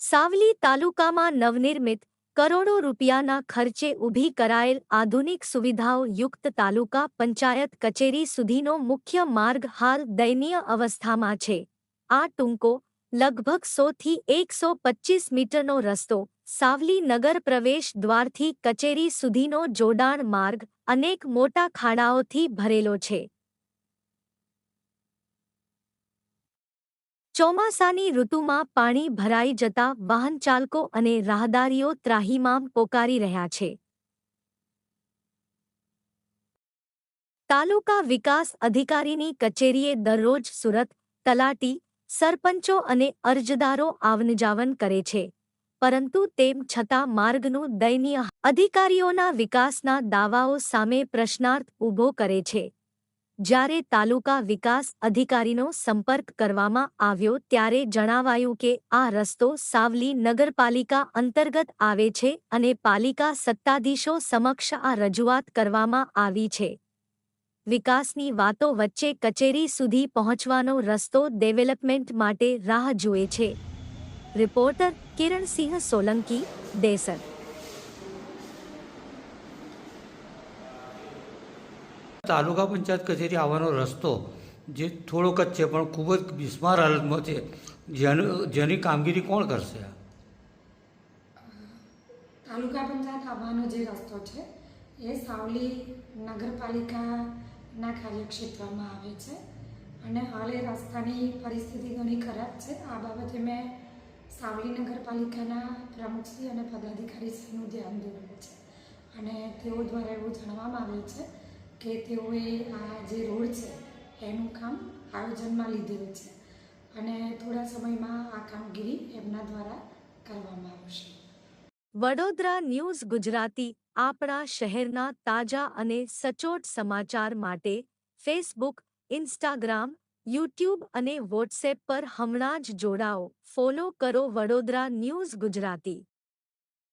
સાવલી તાલુકામાં નવનિર્મિત કરોડો રૂપિયાના ખર્ચે ઊભી કરાયેલ આધુનિક સુવિધાઓ યુક્ત તાલુકા પંચાયત કચેરી સુધીનો મુખ્ય માર્ગ હાલ દયનીય અવસ્થામાં છે. આ ટૂંકો, લગભગ સોથી એકસો પચ્ચીસ મીટરનો રસ્તો, સાવલી નગર પ્રવેશ દ્વારથી કચેરી સુધીનો જોડાણ માર્ગ અનેક મોટા ખાડાઓથી ભરેલો છે. ચોમાસાની ઋતુમાં પાણી ભરાઈ જતા વાહનચાલકો અને રાહદારીઓ ત્રાહિમામ પોકારી રહ્યા છે. તાલુકા વિકાસ અધિકારીની કચેરીએ દરરોજ સુરત, તલાટી, સરપંચો અને અરજદારો આવનજાવન કરે છે. પરંતુ તેમ છતાં માર્ગનું દયનીય અધિકારીઓના વિકાસના દાવાઓ સામે પ્રશ્નાર્થ ઊભો કરે છે. જ્યારે તાલુકા વિકાસ અધિકારીનો સંપર્ક કરવામાં આવ્યો ત્યારે જણાવાયું કે આ રસ્તો સાવલી નગરપાલિકા અંતર્ગત આવે છે અને પાલિકા સત્તાધીશો સમક્ષ આ રજૂઆત કરવામાં આવી છે. વિકાસની વાતો વચ્ચે કચેરી સુધી પહોંચવાનો રસ્તો ડેવલપમેન્ટ માટે રાહ જુએ છે. રિપોર્ટર કિરણસિંહ સોલંકી, દેસર. તાલુકા પંચાયત કચેરી આવવાનો રસ્તો જે થોડોક જ છે, પણ ખૂબ જ બિસ્માર હાલતમાં છે. જેનું, જેની કામગીરી કોણ કરશે? તાલુકા પંચાયત આવવાનો જે રસ્તો છે, એ સાવલી નગરપાલિકાના કાર્યક્ષેત્રમાં આવે છે. અને હાલ એ રસ્તાની પરિસ્થિતિ ઘણી ખરાબ છે. આ બાબતે મેં સાવલી નગરપાલિકાના પ્રમુખશ્રી અને પદાધિકારીશ્રીનું ધ્યાન દોર્યું છે. અને તેઓ દ્વારા એવું જણાવવામાં આવ્યું છે કે તેઓએ આ જે રોડ છે, એનું કામ આયોજનમાં લીધેલું છે અને થોડા સમયમાં આ કામગીરી એમના દ્વારા કરવામાં આવશે. વડોદરા ન્યૂઝ ગુજરાતી, આપણા શહેરના તાજા અને સચોટ સમાચાર માટે ફેસબુક, ઇન્સ્ટાગ્રામ, યુટ્યુબ અને વોટ્સએપ પર હમણાં જ જોડાઓ. ફોલો કરો વડોદરા ન્યૂઝ ગુજરાતી.